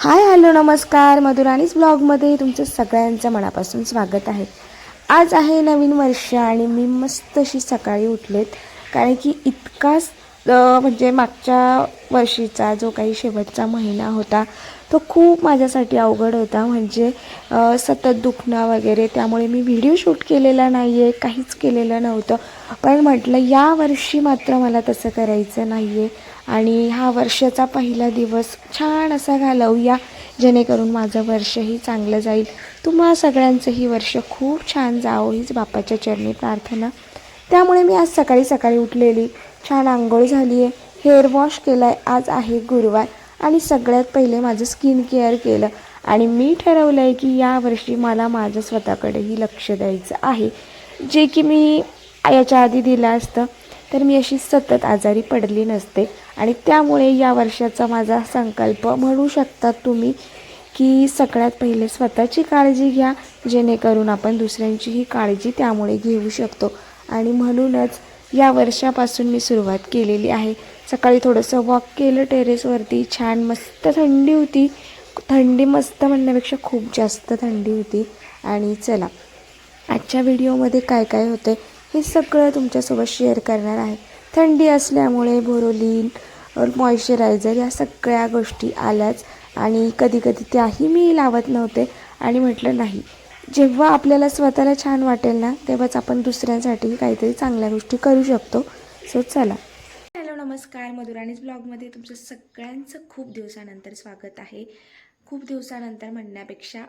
Hi hello नमस्कार. मधुराणीच ब्लॉगमध्ये तुमचं सगळ्यांचं मनापासून स्वागत आहे. आज आहे नवीन वर्ष आणि मी मस्त अशी सकाळी उठलेत कारण की इतकाच म्हणजे मागच्या वर्षीचा जो काही शेवटचा महिना होता तो खूप माझ्यासाठी अवघड होता. म्हणजे सतत दुखणं वगैरे त्यामुळे मी व्हिडिओ शूट केलेला नाही आहे काहीच केलेलं नव्हतं. पण म्हटलं या वर्षी मात्र मला तसं करायचं नाही आहे आणि हा वर्षाचा पहिला दिवस छान असा घालवूया जेणेकरून माझं वर्षही चांगलं जाईल. तुम्हा सगळ्यांचंही वर्ष खूप छान जावं हीच बापाच्या चरणी प्रार्थना. त्यामुळे मी आज सकाळी सकाळी उठलेली. छान आंघोळ झाली आहे हेअर वॉश केला आहे आज आहे गुरुवार आणि सगळ्यात पहिले माझं स्किन केअर केलं. आणि मी ठरवलं आहे की यावर्षी मला माझं स्वतःकडेही लक्ष द्यायचं आहे. जे की मी याच्या आधी दिलं असतं. तर मी अशी सतत आजारी पडली नसते. आणि त्यामुळे या वर्षाचा माझा संकल्प म्हणू शकतात तुम्ही की सगळ्यात पहिले स्वतःची काळजी घ्या जेणेकरून आपण दुसऱ्यांचीही काळजी त्यामुळे घेऊ शकतो. आणि म्हणूनच या वर्षापासून मी सुरुवात केलेली आहे. सकाळी थोडंसं वॉक केलं टेरेसवरती छान मस्त थंडी होती. थंडी मस्त म्हणण्यापेक्षा खूप जास्त थंडी होती. आणि चला आजच्या व्हिडिओमध्ये काय काय होतं हे सगळं तुमच्यासोबत शेअर करणार आहे. थंडी असल्यामुळे बोरोलिन मॉइश्चरायझर या सगळ्या गोष्टी आल्याच आणि कधीकधी त्याही मी लावत नव्हते आणि म्हटलं नाही. जेव्हा आपल्याला स्वतःला छान वाटेल ना तेव्हाच आपण दुसऱ्यांसाठी काहीतरी चांगल्या गोष्टी करू शकतो. सो चला. हॅलो नमस्कार. मधुराणीज ब्लॉगमध्ये तुमचं सगळ्यांचं खूप दिवसानंतर स्वागत आहे. खूप दिवसानंतर म्हणण्यापेक्षा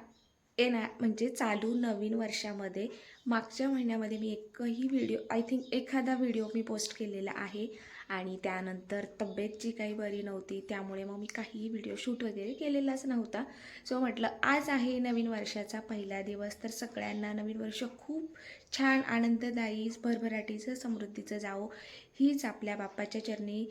येणार म्हणजे चालू नवीन वर्षामध्ये मागच्या महिन्यामध्ये मी एकही व्हिडिओ आय थिंक एखादा व्हिडिओ मी पोस्ट केलेला आहे. आणि त्यानंतर तब्येत जी काही बरी नव्हती त्यामुळे मग मी काहीही व्हिडिओ शूट वगैरे केलेलाच नव्हता. सो म्हटलं आज आहे नवीन वर्षाचा पहिला दिवस तर सगळ्यांना नवीन वर्ष खूप छान आनंददायी भरभराटीचं समृद्धीचं जावो. हीच आपल्या बाप्पाच्या चरणी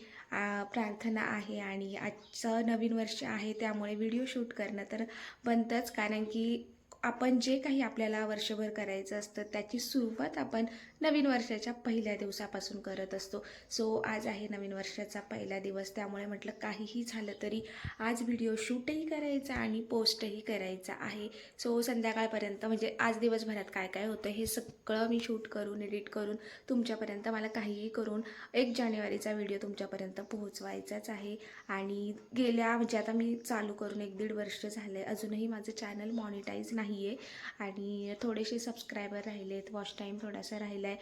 प्रार्थना आहे आणि आजचं नवीन वर्ष आहे त्यामुळे व्हिडिओ शूट करणं तर बनतंच. कारण की आपण जे काही आपल्याला वर्षभर करायचं असतं त्याची सुरुवात आपण नवीन वर्षाच्या पहिल्या दिवसापासून करत असतो. सो आज आहे नवीन वर्षाचा पहिला दिवस त्यामुळे म्हटलं काहीही झालं तरी आज व्हिडिओ शूटही करायचा आणि पोस्टही करायचा आहे. सो संध्याकाळपर्यंत म्हणजे आज दिवसभरात काय काय होतं हे सगळं मी शूट करून एडिट करून तुमच्यापर्यंत मला काहीही करून एक जानेवारीचा व्हिडिओ तुमच्यापर्यंत पोहोचवायचाच आहे. आणि गेल्या म्हणजे आता मी चालू करून एक दीड वर्ष झालं आहे अजूनही माझं चॅनल मॉनिटाईज नाही आहे आणि थोडेसे सबस्क्रायबर आहेत वॉच टाईम थोडासा राहिला आहे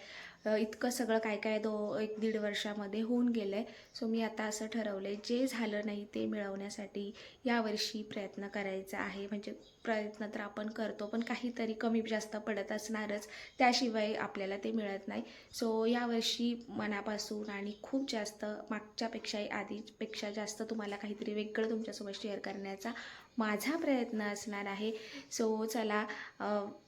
इतकं सगळं काय काय दो एक दीड वर्षामध्ये होऊन गेलं आहे सो मी आता असं ठरवलं आहे जे झालं नाही ते मिळवण्यासाठी यावर्षी प्रयत्न करायचा आहे. म्हणजे प्रयत्न तर आपण करतो पण काहीतरी कमी जास्त पडत असणारच. त्याशिवाय आपल्याला ते मिळत नाही. सो यावर्षी मनापासून आणि खूप जास्त मागच्यापेक्षाही आधीपेक्षा जास्त तुम्हाला काहीतरी वेगळं तुमच्यासोबत शेअर करण्याचा माझा प्रयत्न असणार आहे. सो चला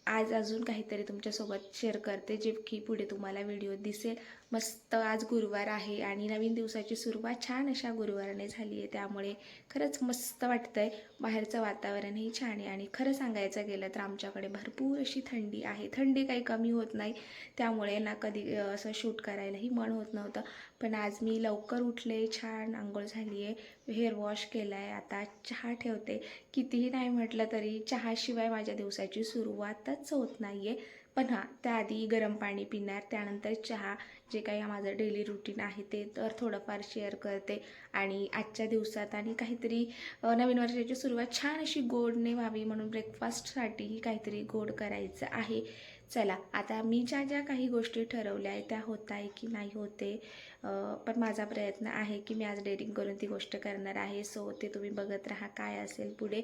आज अजून काहीतरी तुमच्यासोबत शेअर करते जे की पुढे तुम्हाला व्हिडिओ दिसेल. मस्त आज गुरुवार आहे आणि नवीन दिवसाची सुरुवात छान अशा गुरुवाराने झाली आहे. त्यामुळे खरंच मस्त वाटतंय. बाहेरचं वातावरणही छान आहे आणि खरं सांगायचं गेलं तर आमच्याकडे भरपूर अशी थंडी आहे. थंडी काही कमी होत नाही. त्यामुळे ना कधी असं शूट करायलाही मन होत नव्हतं. पण आज मी लवकर उठले छान आंघोळ झाली आहे. हेअर वॉश केला आहे आता चहा ठेवते. कितीही नाही म्हटलं तरी चहाशिवाय माझ्या दिवसाची सुरुवातच होत नाही आहे पण हां त्याआधी गरम पाणी पिणार त्यानंतर चहा जे काही माझं डेली रुटीन आहे ते तर थोडंफार शेअर करते. आणि आजच्या दिवसात आणि काहीतरी नवीन वर्षाची सुरुवात छान अशी गोडने व्हावी म्हणून ब्रेकफास्टसाठीही काहीतरी गोड करायचं आहे. चला आता मी ज्या ज्या काही गोष्टी ठरवल्या आहेत त्या होत आहे की नाही होते पण माझा प्रयत्न आहे की मी आज डेटिंग करून ती गोष्ट करणार आहे. सो ते तुम्ही बघत राहा काय असेल पुढे.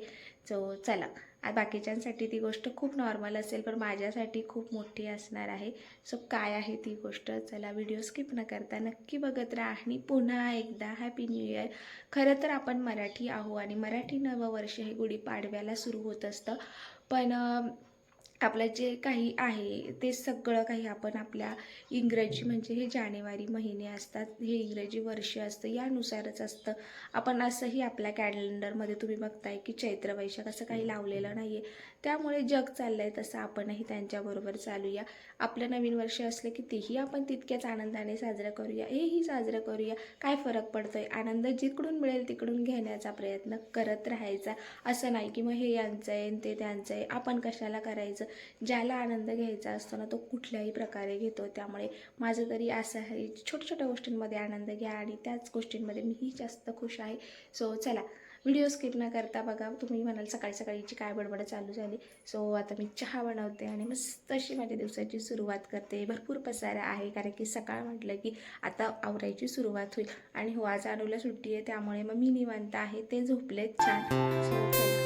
सो चला. बाकीच्यांसाठी ती गोष्ट खूप नॉर्मल असेल पण माझ्यासाठी खूप मोठी असणार आहे. सो काय आहे ती गोष्ट? चला व्हिडिओ स्किप न करता नक्की बघत राहा आणि पुन्हा एकदा हॅपी न्यू इयर खरं तर आपण मराठी आहो आणि मराठी नववर्ष हे गुढीपाडव्याला सुरू होत असतं. पण आपलं जे काही आहे ते सगळं काही आपण आपल्या इंग्रजी म्हणजे हे जानेवारी महिने असतात हे इंग्रजी वर्ष असतं यानुसारच असतं. आपण असंही आपल्या कॅलेंडरमध्ये तुम्ही बघताय की चैत्र वैशाख असं काही लावलेलं नाही आहे त्यामुळे जग चाललं आहे तसं आपणही त्यांच्याबरोबर चालूया. आपलं नवीन वर्ष असलं की तेही आपण तितक्याच आनंदाने साजरं करूया. हेही साजरं करूया. काय फरक पडतोय? आनंद जिकडून मिळेल तिकडून घेण्याचा प्रयत्न करत राहायचा. असं नाही की मग हे यांचं आहे ते त्यांचं आहे. आपण कशाला करायचं? ज्याला आनंद घ्यायचा असतो ना तो कुठल्याही प्रकारे घेतो. त्यामुळे माझं तरी असं आहे छोट्या छोट्या गोष्टींमध्ये आनंद घ्या आणि त्याच गोष्टींमध्ये मीही जास्त खुश आहे. सो चला व्हिडिओ स्किप न करता बघा तुम्ही म्हणाल सकाळी सकाळीची काय बडबड चालू झाली. सो आता मी चहा बनवते आणि मस्त अशी माझ्या दिवसाची सुरुवात करते. भरपूर पसारा आहे कारण की सकाळ म्हटलं की आता आवरायची सुरुवात होईल. आणि हो आज अनुला सुट्टी आहे त्यामुळे मग मी निवांत आहे ते झोपलेत छान. सो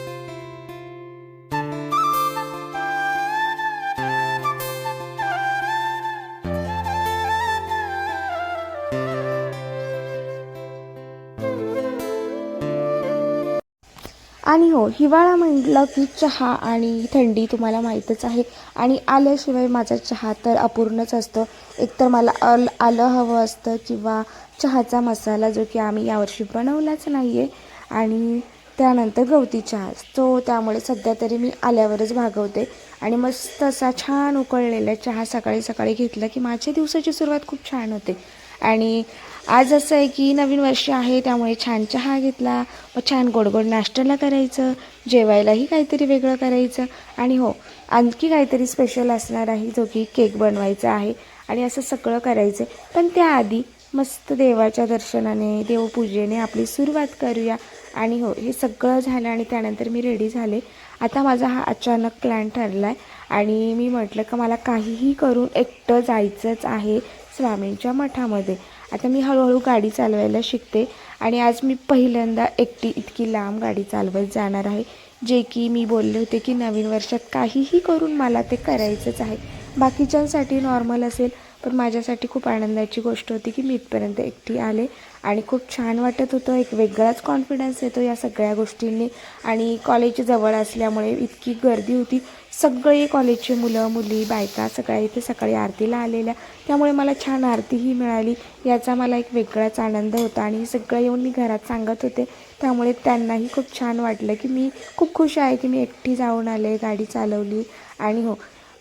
आणि हो हिवाळा म्हटलं की चहा आणि थंडी तुम्हाला माहीतच आहे. आणि आल्याशिवाय माझा चहा तर अपूर्णच असतं. एकतर मला अल आलं हवं असतं किंवा चहाचा मसाला जो की आम्ही यावर्षी बनवलाच नाही आहे आणि त्यानंतर गवती चहा. तो त्यामुळे सध्या तरी मी आल्यावरच भागवते. आणि मस्त असा छान उकळलेला चहा सकाळी सकाळी घेतला की माझ्या दिवसाची सुरुवात खूप छान होते. आणि आज असं आहे की नवीन वर्ष आहे त्यामुळे छान चहा घेतला मग छान गोड गोड नाश्त्याला करायचं जेवायलाही काहीतरी वेगळं करायचं. आणि हो आणखी काहीतरी स्पेशल असणार आहे जो की केक बनवायचा आहे आणि असं सगळं करायचं. पण त्याआधी मस्त देवाच्या दर्शनाने देवपूजेने आपली सुरुवात करूया. आणि हो हे सगळं झालं आणि त्यानंतर मी रेडी झाले. आता माझा हा अचानक प्लॅन ठरला आहे आणि मी म्हटलं का मला काहीही करून एकटं जायचंच आहे स्वामींच्या मठामध्ये. आता मी हळूहळू गाडी चालवायला शिकते आणि आज मी पहिल्यांदा एकटी इतकी लांब गाडी चालवत जाणार आहे. जे की मी बोलले होते की नवीन वर्षात काहीही करून मला ते करायचंच आहे. बाकीच्यांसाठी नॉर्मल असेल. पण माझ्यासाठी खूप आनंदाची गोष्ट होती की मी इथपर्यंत एकटी आले आणि खूप छान वाटत होतं. एक वेगळाच कॉन्फिडन्स येतो या सगळ्या गोष्टींनी. आणि कॉलेज जवळ असल्यामुळे इतकी गर्दी होती. सगळे कॉलेजचे मुलं मुली बायका सगळ्या इथे सकाळी आरतीला आलेल्या. त्यामुळे मला छान आरतीही मिळाली. याचा मला एक वेगळाच आनंद होता आणि सगळं येऊन मी घरात सांगत होते. त्यामुळे त्यांनाही खूप छान वाटलं की मी खूप खुश आहे की मी एकटी जाऊन आले गाडी चालवली. आणि हो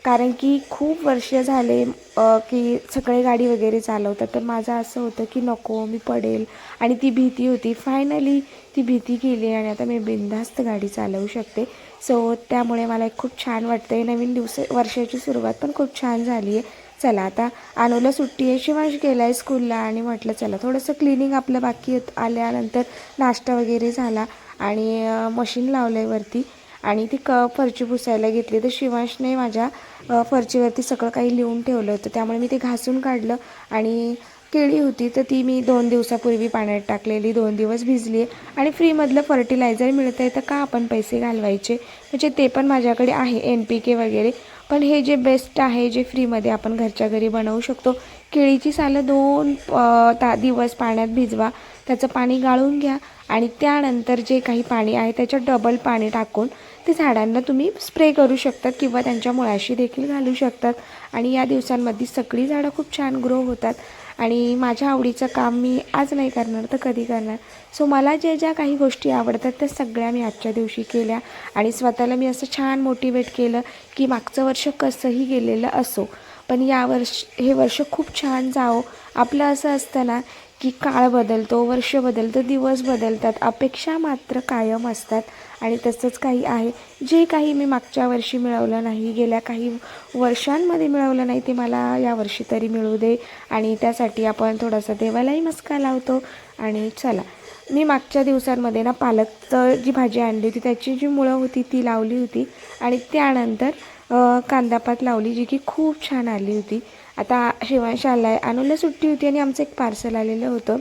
कारण की खूप वर्ष झाले की सगळे गाडी वगैरे चालवतात. तर माझं असं होतं की नको मी पडेल. आणि ती भीती होती. फायनली ती भीती गेली आणि आता मी बिनधास्त गाडी चालवू शकते. सो त्यामुळे मला एक खूप छान वाटतं आहे नवीन दिवस वर्षाची सुरुवात पण खूप छान झाली आहे. चला आता अनुला सुट्टी आहे. शिवांश गेला आहे स्कूलला आणि म्हटलं चला थोडंसं क्लिनिंग आपलं बाकी आल्यानंतर नाश्ता वगैरे झाला. आणि मशीन लावलं आहे वरती. आणि ती क फरची पुसायला घेतली. तर शिवांशने माझ्या फरचीवरती सगळं काही लिहून ठेवलं होतं. त्यामुळे मी ते घासून काढलं आणि केळी होती तर ती मी दोन दिवसापूर्वी पाण्यात टाकलेली. दोन दिवस भिजली आहे आणि फ्रीमधलं फर्टिलायझर मिळतं आहे तर का आपण पैसे घालवायचे? म्हणजे ते पण माझ्याकडे आहे एन पी के वगैरे. पण हे जे बेस्ट आहे जे फ्रीमध्ये आपण घरच्या घरी बनवू शकतो केळीची सालं दोन ता दिवस पाण्यात भिजवा त्याचं पाणी गाळून घ्या आणि त्यानंतर जे काही पाणी आहे त्याच्यात डबल पाणी टाकून ते झाडांना तुम्ही स्प्रे करू शकतात किंवा त्यांच्या मुळाशी देखील घालू शकतात. आणि या दिवसांमध्ये सगळी झाडं खूप छान ग्रो होतात. आणि माझ्या आवडीचं काम मी आज नाही करणार तर कधी करणार. सो मला ज्या ज्या काही गोष्टी आवडतात त्या सगळ्या मी आजच्या दिवशी केल्या. आणि स्वतःला मी असं छान मोटिवेट केलं की मागचं वर्ष कसंही गेलेलं असो पण या वर्ष हे वर्ष खूप छान जावो. आपलं असं असतं ना की काळ बदलतो वर्ष बदलतं दिवस बदलतात अपेक्षा मात्र कायम असतात. आणि तसंच काही आहे. जे काही मी मागच्या वर्षी मिळवलं नाही गेल्या काही वर्षांमध्ये मिळवलं नाही ते मला यावर्षी तरी मिळू दे. आणि त्यासाठी आपण थोडासा देवालाही मस्का लावतो. आणि चला मी मागच्या दिवसांमध्ये ना पालकचं जी भाजी आणली होती त्याची जी मुळं होती ती लावली होती. आणि त्यानंतर कांदापात लावली जी की खूप छान आली होती. आता शिवांश आला आहे अनुला सुट्टी होती आणि आमचं एक पार्सल आलेलं होतं.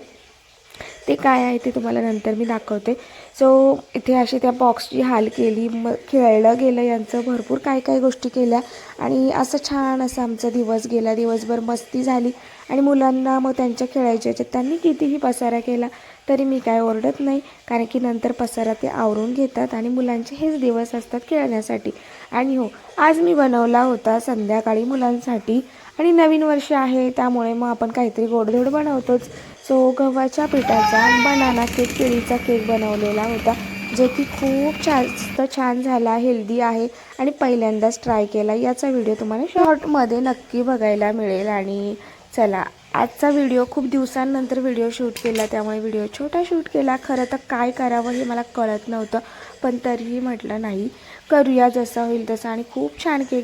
ते काय आहे ते तुम्हाला नंतर मी दाखवते. सो इथे अशी त्या बॉक्सची हाल केली मग खेळलं गेलं यांचं भरपूर काय काय गोष्टी केल्या. आणि असं छान असं आमचा दिवस गेला. दिवसभर मस्ती झाली. आणि मुलांना मग त्यांच्या खेळायच्या याच्यात त्यांनी कितीही पसारा केला तरी मी काय ओरडत नाही. कारण की नंतर पसारा ते आवरून घेतात आणि मुलांचे हेच दिवस असतात खेळण्यासाठी. आणि हो आज मी बनवला होता संध्याकाळी मुलांसाठी. आणि नवीन वर्ष आहे त्यामुळे मग आपण काहीतरी गोडधोड बनवतोच. सो गव्हाच्या पिठाचा बनाना केक केळीचा केक बनवलेला होता जो की खूप जास्त छान झाला हेल्दी आहे. आणि पहिल्यांदाच ट्राय केला. याचा व्हिडिओ तुम्हाला शॉर्टमध्ये नक्की बघायला मिळेल. आणि चला आजचा व्हिडिओ खूप दिवसांनंतर व्हिडिओ शूट केला त्यामुळे व्हिडिओ छोटा शूट केला. खरं तर काय करावं हे मला कळत नव्हतं पण तरीही म्हटलं नाही. करूया जसं होईल तसं. आणि खूप छान केक